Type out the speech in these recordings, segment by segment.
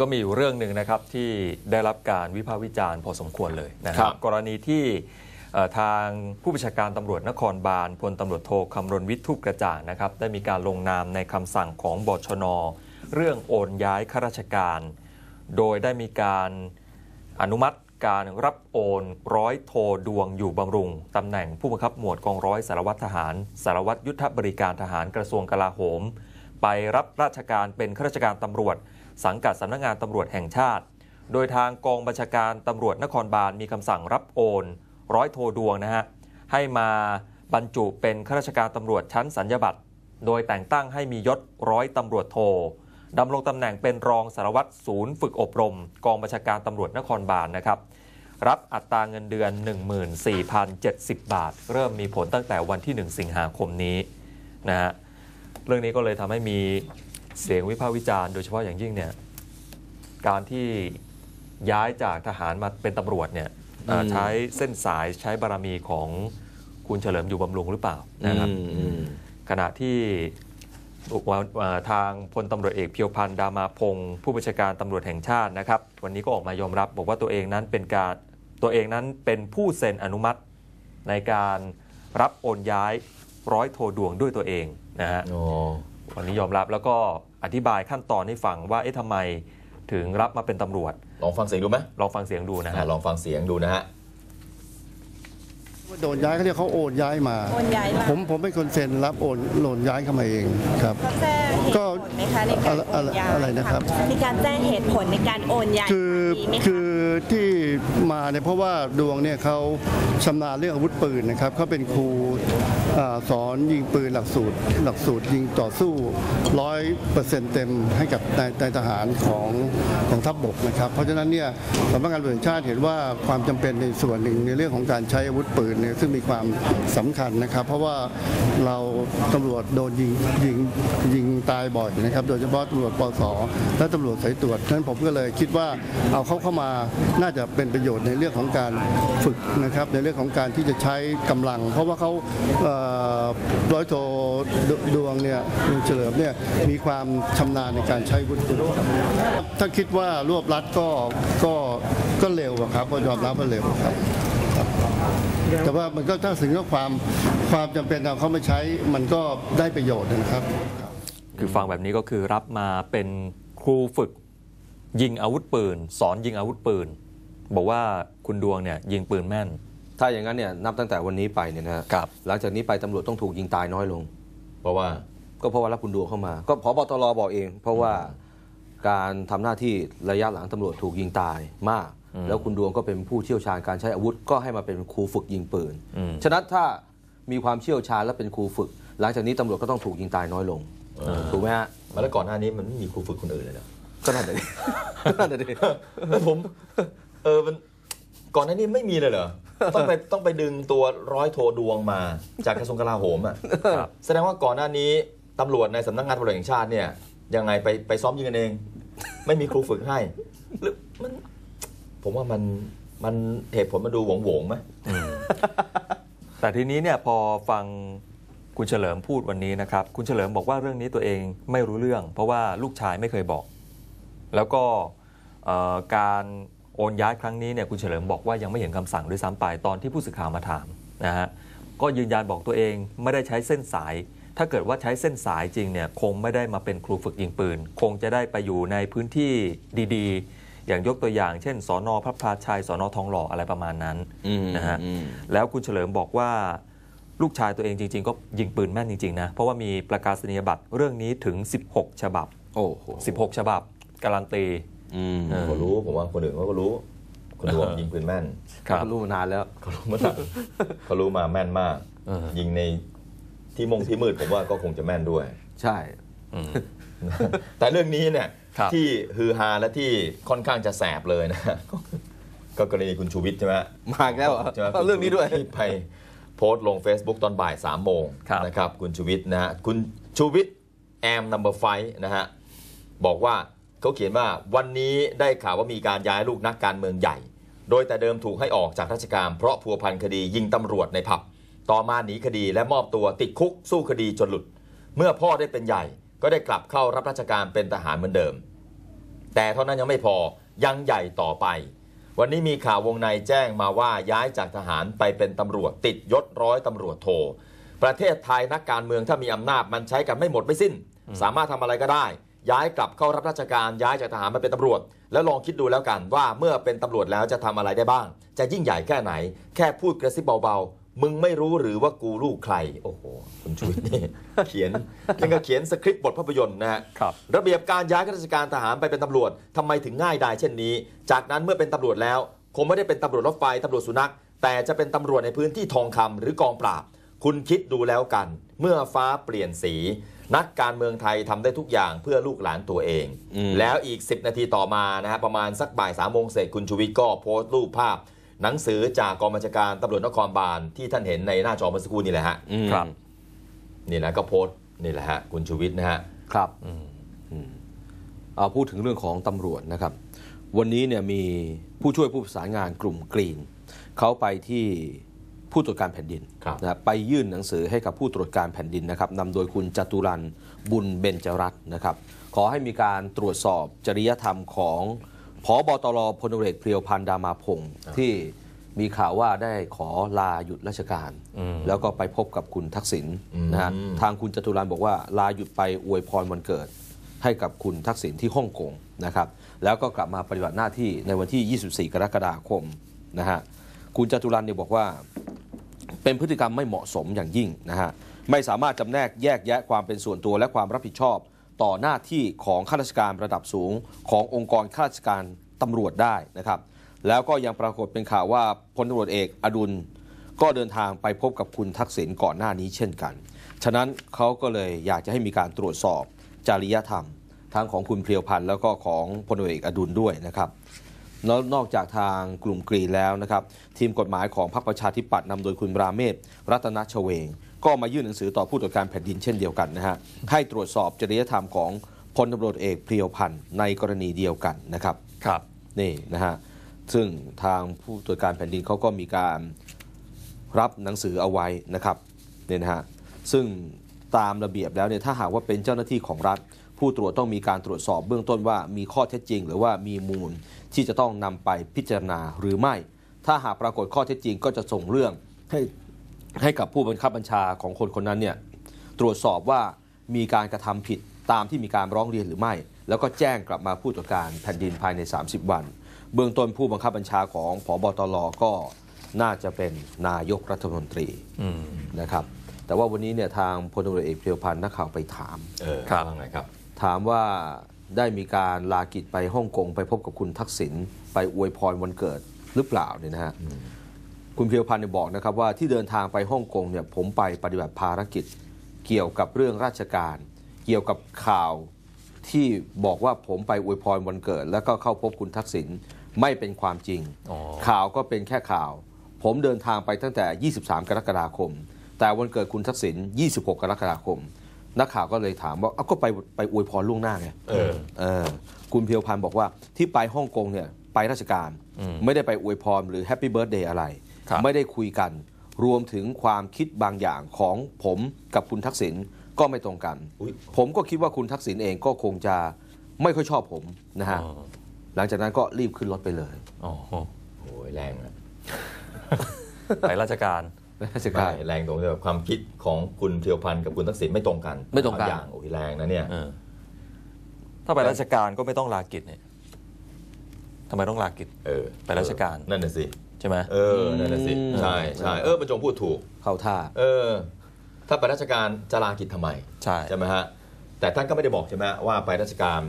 ก็มีอยู่เรื่องหนึ่งนะครับที่ได้รับการวิพากษ์วิจารณ์พอสมควรเลยนะคครัรับบกรณีที่เอ่อทางผู้บัญชาการตำรวจนครบาลพลตำรวจโทคำรณวิทย์ทุกกระจ่างนะครับ ได้มีการลงนามในคำสั่งของบชน เรื่องโอนย้ายข้าราชการ โดยได้มีการอนุมัติการรับโอนร้อยโทดวงอยู่บำรุงตำแหน่งผู้บังคับหมวดกองร้อยสารวัตรทหาร สารวัตรยุทธบริการทหารกระทรวงกลาโหม ไปรับราชการเป็นข้าราชการตำรวจ สังกัดสำนักงานตำรวจแห่งชาติ โดยทางกองบัญชาการตำรวจนครบาลมีคำสั่งรับโอนร้อยโทดวงนะฮะให้มาบรรจุเป็นข้าราชการตำรวจชั้นสัญญาบัตรโดยแต่งตั้งให้มียศร้อยตำรวจโทดำรงตำแหน่งเป็นรองสารวัตรศูนย์ฝึกอบรม กองบัญชาการตำรวจนครบาลนะครับ รับอัตราเงินเดือน 14,070 บาท เริ่มมีผลตั้งแต่วันที่ 1 สิงหาคมนี้นะฮะเรื่องนี้ก็เลยทำให้มี เสียงวิพากษ์วิจารณ์โดยเฉพาะอย่างยิ่งเนี่ยการที่ย้ายจากทหารมาเป็นตำรวจเนี่ยเอ่ออืมใช้เส้นสายใช้บารมีของคุณเฉลิมอยู่บำรุงหรือเปล่านะครับอืมอืมขณะที่ว่าเอ่อทางพลตำรวจเอกเพียวพันธ์ดามาพงศ์ผู้บัญชาการตำรวจแห่งชาตินะครับ วันนี้ก็ออกมายอมรับ บอกว่าตัวเองนั้นเป็นการตัวเองนั้นเป็นผู้เซ็นอนุมัติในการรับโอนย้ายร้อยโทดวงด้วยตัวเองนะฮะอ๋อ วันนี้ยอมรับแล้วก็อธิบายขั้นตอนให้ฟังว่าเอ๊ะทำไมถึงรับมาเป็นตำรวจ ลองฟังเสียงดูไหมลองฟังเสียงดูนะอะฮะลองฟังเสียงดูนะฮะ โดนย้ายเขาเรียกเขาโอนย้ายมา โอนย้ายมา ผมผมเป็นคนเซ็นรับโอนโอนย้ายเข้ามาเองครับ เขาแจ้งเหตุก็ผลไหมคะในการโอนย้ายอะไรนะครับ มีการแจ้งเหตุผลในการโอนย้ายคือมีไหมคืคะอที่มาเนี่ยเพราะว่าดวงเนี่ยเขาชำนาญเรื่องอาวุธปืนนะครับเขาเป็นครูอ่า สอนยิงปืนหลักสูตร หลักสูตรยิงต่อสู้ร้อยเปอร์เซ็นต์เต็มให้กับนายนายทหารของของทัพบกนะครับ เพราะฉะนั้นเนี่ยสำนักงานตำรวจชาติเห็นว่าความจำเป็นในส่วนหนึ่งในเรื่องของการใช้อาวุธปืนเนี่ยซึ่งมีความสำคัญนะครับ เพราะว่าเราตำรวจโดนยิงยิงยิงตายบ่อยนะครับ โดยเฉพาะตำรวจปสและตำรวจสายตรวจฉะนั้นผมก็เลยคิดว่าเอาเขาเข้ามาน่าจะเป็นประโยชน์ในเรื่องของการฝึกนะครับในเรื่องของการที่จะใช้กำลัง เพราะว่าเขาเร้อยโทดดวงเนี่ยเฉลิมเนี่ยมีความชำนาญในการใช้วุฒิปืนถ้าคิดว่ารวบรัดก็ก็ก็เร็วอะครับก็ยอมรับว่าเร็วครับแต่ว่ามันก็ถ้าถึงว่าความความจำเป็นเอาเขามาใช้มันก็ได้ประโยชน์นะครับ คือฟังแบบนี้ก็คือรับมาเป็นครูฝึกยิงอาวุธปืน สอนยิงอาวุธปืน บอกว่าคุณดวงเนี่ยยิงปืนแม่น ถ้าอย่างนั้นเนี่ยนับตั้งแต่วันนี้ไปเนี่ยนะฮะครับ หลังจากนี้ไปตำรวจต้องถูกยิงตายน้อยลง เพราะว่า ก็เพราะว่ารับคุณดวงเข้ามา ก็พบตรบอกเอง เพราะว่าการทำหน้าที่ระยะหลังตำรวจถูกยิงตายมากแล้วคุณดวงก็เป็นผู้เชี่ยวชาญการใช้อาวุธก็ให้มาเป็นครูฝึกยิงปืน อืม ฉะนั้นถ้ามีความเชี่ยวชาญและเป็นครูฝึก หลังจากนี้ตำรวจก็ต้องถูกยิงตายน้อยลงเออถูกไหมฮะมาแล้วก่อนหน้านี้มันไม่มีครูฝึกคนอื่นเลยนะ ก็นั่นแหละดิ ก็นั่นแหละดิแล้วผม เออมันก่อนหน้านี้ไม่มีเลยเหรอ ต้องไปต้องไปดึงตัวร้อยโทดวงมา จากกระทรวงกลาโหมอะครับแสดงว่าก่อนหน้านี้ตำรวจในสำนักงานตำรวจแห่งชาติเนี่ยยังไงไปไปซ้อมยิงกันเอง ไม่มีครูฝึกให้หรือมันผมว่ามันมันเหตุผลมันดูหวงหวงๆไหมแต่ทีนี้เนี่ยพอฟังคุณเฉลิมพูดวันนี้นะครับ คุณเฉลิมบอกว่าเรื่องนี้ตัวเองไม่รู้เรื่อง เพราะว่าลูกชายไม่เคยบอก แล้วก็เอ่อการ โอนย้ายครั้งนี้เนี่ยคุณเฉลิมบอกว่ายังไม่เห็นคำสั่งด้วยซ้ำไปตอนที่ผู้สื่อข่าวมาถามนะฮะก็ยืนยันบอกตัวเองไม่ได้ใช้เส้นสาย ถ้าเกิดว่าใช้เส้นสายจริงเนี่ยคงไม่ได้มาเป็นครูฝึกยิงปืน คงจะได้ไปอยู่ในพื้นที่ดีๆ อย่างยกตัวอย่างเช่น สอนอพระพลาชัยสอนอทองหล่ออะไรประมาณนั้นอืมนะฮะอืมแล้วคุณเฉลิมบอกว่าลูกชายตัวเองจริง ๆ ก็ยิงปืนแม่นจริงๆนะเพราะว่ามีประกาศนียบัตรเรื่องนี้ถึง 16 ฉบับโอ้โห16 ฉบับการันตี อืมเออเขารู้ผมว่าคนอื่นเขาก็รู้คุณดวงยิงปืนแม่นครับเขารู้มานานแล้วเขารู้มาเขารู้มาแม่นมากเออยิงในที่มงที่มืดผมว่าก็คงจะแม่นด้วย ใช่อืมแต่เรื่องนี้เนี่ยครับที่ฮือฮาและที่ค่อนข้างจะแสบเลยนะก็ก็กรณีคุณชูวิทย์ใช่ไหมมาอีกแล้วเหรอใช่ไหมเอาเรื่องนี้ด้วยที่ไปโพสต์ลง Facebook ตอนบ่าย3ามโมงครับนะครับ คุณชูวิทย์นะฮะคุณชูวิทย์แอมนัมเบอร์ไฟนะฮะบอกว่า เขาเขียนว่าวันนี้ได้ข่าวว่ามีการย้ายลูกนักการเมืองใหญ่ โดยแต่เดิมถูกให้ออกจากราชการ เพราะพัวพันคดียิงตำรวจในผับ ต่อมาหนีคดีและมอบตัวติดคุกสู้คดีจนหลุด เมื่อพ่อได้เป็นใหญ่ ก็ได้กลับเข้ารับราชการเป็นทหารเหมือนเดิม แต่เท่านั้นยังไม่พอยังใหญ่ต่อไป วันนี้มีข่าววงในแจ้งมาว่าย้ายจากทหารไปเป็นตำรวจติดยศร้อยตำรวจโท ประเทศไทยนักการเมืองถ้ามีอำนาจมันใช้กันไม่หมดไม่สิ้น สามารถทำอะไรก็ได้ ย้ายกลับเข้ารับราชการย้ายจากทหารมาเป็นตำรวจ แล้วลองคิดดูแล้วกันว่าเมื่อเป็นตำรวจแล้วจะทำอะไรได้บ้าง จะยิ่งใหญ่แค่ไหน แค่พูดกระซิบเบาๆ มึงไม่รู้หรือว่ากูลูกใคร โอ้โหคุณชูวิทย์นี่เขียนยังกับเขียนสคริปต์บทภาพยนตร์นะฮะครับระเบียบการย้ายข้าราชการทหารไปเป็นตำรวจทำไมถึงง่ายดายเช่นนี้ จากนั้นเมื่อเป็นตำรวจแล้ว คงไม่ได้เป็นตำรวจรถไฟตำรวจสุนัข แต่จะเป็นตำรวจในพื้นที่ทองคำหรือกองปราบ คุณคิดดูแล้วกัน เมื่อฟ้าเปลี่ยนสี นักการเมืองไทยทำได้ทุกอย่างเพื่อลูกหลานตัวเองอืมแล้วอีก 10 นาทีต่อมานะฮะประมาณสักบ่ายสามโมงเสร็จคุณชูวิทย์ก็โพสต์รูปภาพ หนังสือจากกองบัญชาการตำรวจนครบาลที่ท่านเห็นในหน้าจอเมื่อสักครู่นี่แหละฮะอืมครับนี่แหละก็โพสต์นี่แหละฮะคุณชูวิทย์นะฮะครับอืมเอาพูดถึงเรื่องของตำรวจนะครับ วันนี้เนี่ยมีผู้ช่วยผู้ประสานงานกลุ่มกรีนเขาไปที่ ผู้ตรวจการแผ่นดินครับนะไปยื่นหนังสือให้กับผู้ตรวจการแผ่นดินนะครับนำโดยคุณจตุรันบุญเบญจรัตน์นะครับ ขอให้มีการตรวจสอบจริยธรรมของพบตรพลเอกเพรียวพันธ์ดามาพงศ์ที่มีข่าวว่าได้ขอลาหยุดราชการอืมแล้วก็ไปพบกับคุณทักษิณอืมนะฮะทางคุณจตุรันบอกว่าลาหยุดไปอวยพรวันเกิด ให้กับคุณทักษิณที่ฮ่องกงนะครับ แล้วก็กลับมาปฏิบัติหน้าที่ในวันที่ 24 กรกฎาคมนะฮะ คุณจตุรันเนี่ยบอกว่า เป็นพฤติกรรมไม่เหมาะสมอย่างยิ่งนะฮะไม่สามารถจำแนกแยกแยะความเป็นส่วนตัวและความรับผิดชอบ ต่อหน้าที่ของข้าราชการระดับสูง ขององค์กรข้าราชการตำรวจได้นะครับ แล้วก็ยังปรากฏเป็นข่าวว่าพลตำรวจเอกอดุลก็เดินทางไปพบกับคุณทักษิณก่อนหน้านี้เช่นกัน ฉะนั้นเขาก็เลยอยากจะให้มีการตรวจสอบจริยธรรมทั้งของคุณเพรียวพันธ์แล้วก็ของพลตำรวจเอกอดุลด้วยนะครับ นอกจากทางกลุ่มกรีนแล้วนะครับ ทีมกฎหมายของพรรคประชาธิปัตย์นำโดยคุณราเมศรัตนชเวง ก็มายื่นหนังสือต่อผู้ตรวจการแผ่นดินเช่นเดียวกันนะฮะให้ตรวจสอบจริยธรรมของพลตำรวจเอกเพรียวพันธ์ในกรณีเดียวกันนะครับครับนี่นะฮะซึ่งทางผู้ตรวจการแผ่นดินเขาก็มีการรับหนังสือเอาไว้นะครับเนี่ยนะฮะซึ่งตามระเบียบแล้วเนี่ยถ้าหากว่าเป็นเจ้าหน้าที่ของรัฐ ผู้ตรวจต้องมีการตรวจสอบเบื้องต้นว่ามีข้อเท็จจริง หรือว่ามีมูลที่จะต้องนำไปพิจารณาหรือไม่ ถ้าหากปรากฏข้อเท็จจริงก็จะส่งเรื่องให้ให้กับผู้บังคับบัญชาของคนคนนั้นเนี่ยตรวจสอบว่ามีการกระทำผิดตามที่มีการร้องเรียนหรือไม่ แล้วก็แจ้งกลับมาผู้ตรวจการแผ่นดินภายใน 30 วัน เบื้องต้นผู้บังคับบัญชาของผบตรก็น่าจะเป็นนายกรัฐมนตรีอืมนะครับ แต่ว่าวันนี้เนี่ยทางพลตำรวจเอกเพรียวพันธ์นักข่าวไปถามเออครับว่าไงครับ ถามว่าได้มีการลากิจไปฮ่องกงไปพบกับคุณทักษิณไปอวยพรวันเกิดหรือเปล่าเนี่ยนะฮะคุณเพียวพันธ์เนี่ยบอกนะครับว่าที่เดินทางไปฮ่องกงเนี่ยผมไปปฏิบัติภารกิจเกี่ยวกับเรื่องราชการ เกี่ยวกับข่าวที่บอกว่าผมไปอวยพรวันเกิด แล้วก็เข้าพบคุณทักษิณไม่เป็นความจริงอ๋อข่าวก็เป็นแค่ข่าว ผมเดินทางไปตั้งแต่ 23 กรกฎาคม แต่วันเกิดคุณทักษิณ26 กรกฎาคม นักข่าวก็เลยถามว่าเอาก็ไปไปอวยพรล่วงหน้าไงเออ เออคุณเพียวพันธ์บอกว่าที่ไปฮ่องกงเนี่ยไปราชการ อืมไม่ได้ไปอวยพรหรือแฮปปี้เบิร์ดเดย์อะไร ครับ ไม่ได้คุยกัน รวมถึงความคิดบางอย่างของผมกับคุณทักษิณก็ไม่ตรงกัน อุ๊ย ผมก็คิดว่าคุณทักษิณเองก็คงจะไม่ค่อยชอบผมนะฮะอ๋อหลังจากนั้นก็รีบขึ้นรถไปเลย อ๋อโอ้ยแรงนะไปราชการ ราชการไม่แรงตรงที่แบบความคิดของคุณเทียวพันธ์กับคุณทักษิณไม่ตรงกันไม่ตรงกันบาอย่างโอ้ยแรงนะเนี่ยเออถ้าไปราชการก็ไม่ต้องลากิจเนี่ยทำไมต้องลากิจเออ ไปราชการนั่นน่ะสิใช่ไหมเออนั่นน่ะสิอืมใช่ใช่เออบรรจงพูดถูกเข้าท่า เออ ถ้าไปราชการจะลากิจทำไมใช่ใช่ไหมฮะแต่ท่านก็ไม่ได้บอกใช่ไหมว่าไปราชการ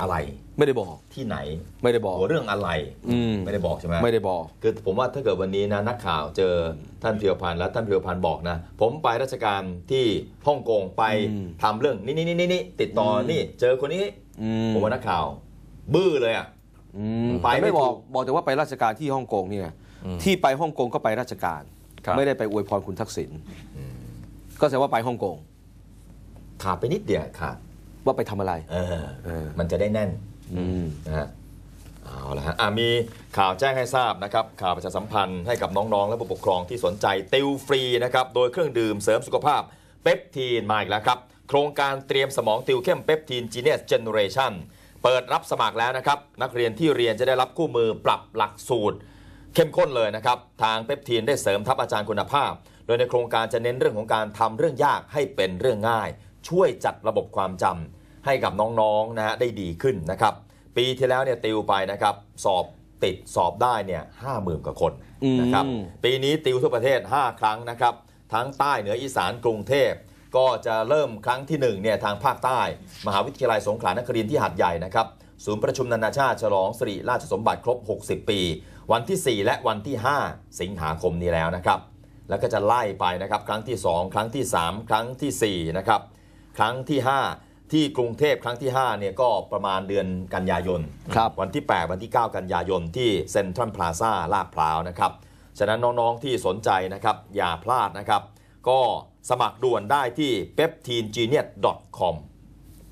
อะไรไม่ได้บอก ที่ไหนไม่ได้บอกหัวเรื่องอะไรอืมไม่ได้บอกใช่ไหมไม่ได้บอก คือผมว่าถ้าเกิดวันนี้นะนักข่าวเจอท่านเพียวพันธ์แล้วท่านเพียวพันธ์บอกนะ ผมไปราชการที่ฮ่องกงไปอืมทำเรื่องนี่นี่นี่นี่ติดต่ออม นี่ เจอคนนี้ อืมผมว่านักข่าว บื้อเลยอะ อืมไปแต่ไม่ไม่บอกถูกบอกแต่ว่าไปราชการที่ฮ่องกงเนี่ยอืมที่ไปฮ่องกงก็ไปราชการ ครับ ไม่ได้ไปอวยพรคุณทักษิณก็แสดงว่าไปฮ่องกง ขาดไปนิดเดียวขาด ว่าไปทำอะไร เออเออ มันจะได้แน่นอืม นะฮะเอาละฮะอะมีข่าวแจ้งให้ทราบนะครับ ข่าวประชาสัมพันธ์ให้กับน้องๆ และผู้ปกครองที่สนใจติวฟรีนะครับ โดยเครื่องดื่มเสริมสุขภาพเปปทีนมาอีกแล้วครับ โครงการเตรียมสมองติวเข้มเปปทีนจีเนียสเจเนเรชันเปิดรับสมัครแล้วนะครับ นักเรียนที่เรียนจะได้รับคู่มือปรับหลักสูตร เข้มข้นเลยนะครับ ทางเปปทีนได้เสริมทัพอาจารย์คุณภาพ โดยในโครงการจะเน้นเรื่องของการทำเรื่องยากให้เป็นเรื่องง่าย ช่วยจัดระบบความจำ ให้กับน้องๆนะฮะได้ดีขึ้นนะครับ ปีที่แล้วเนี่ยติวไปนะครับสอบติดสอบได้เนี่ยห้าหมื่นกว่าคนนะครับอืมปีนี้ติวทั่วประเทศ 5 ครั้งนะครับ ทั้งใต้เหนืออีสานกรุงเทพก็จะเริ่มครั้งที่1เนี่ยทางภาคใต้ มหาวิทยาลัยสงขลานครินทร์ที่หาดใหญ่นะครับศูนย์ประชุมนานาชาติฉลองสิริราชสมบัติครบ 60 ปี วันที่ 4 และวันที่ 5 สิงหาคมนี้แล้วนะครับ แล้วก็จะไล่ไปนะครับ ครั้งที่ 2 ครั้งที่ 3 ครั้งทีสี่4นะครับครั้งที่ 5 ที่กรุงเทพครั้งที่5เนี่ยก็ประมาณเดือนกันยายนครับวันที่ 8 วันที่ 9 กันยายนที่เซ็นทรัลพลาซ่าลาดพร้าวนะครับ ฉะนั้นน้องๆที่สนใจนะครับอย่าพลาดนะครับ ก็สมัครด่วนได้ที่ peptinegenius.com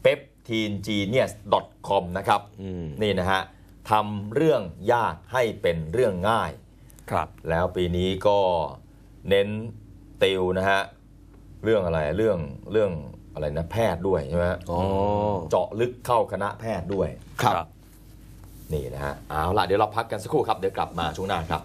peptinegenius.com นะครับอืมนี่นะฮะทำเรื่องยากให้เป็นเรื่องง่ายครับ แล้วปีนี้ก็เน้นติวนะฮะเรื่องอะไรเรื่องเรื่อง อะไรนะแพทย์ด้วยใช่ไหมฮะอ๋อเจาะลึกเข้าคณะแพทย์ด้วย ครับ นี่นะฮะเอาล่ะเดี๋ยวเราพักกันสักครู่ครับ เดี๋ยวกลับมาช่วงหน้าครับ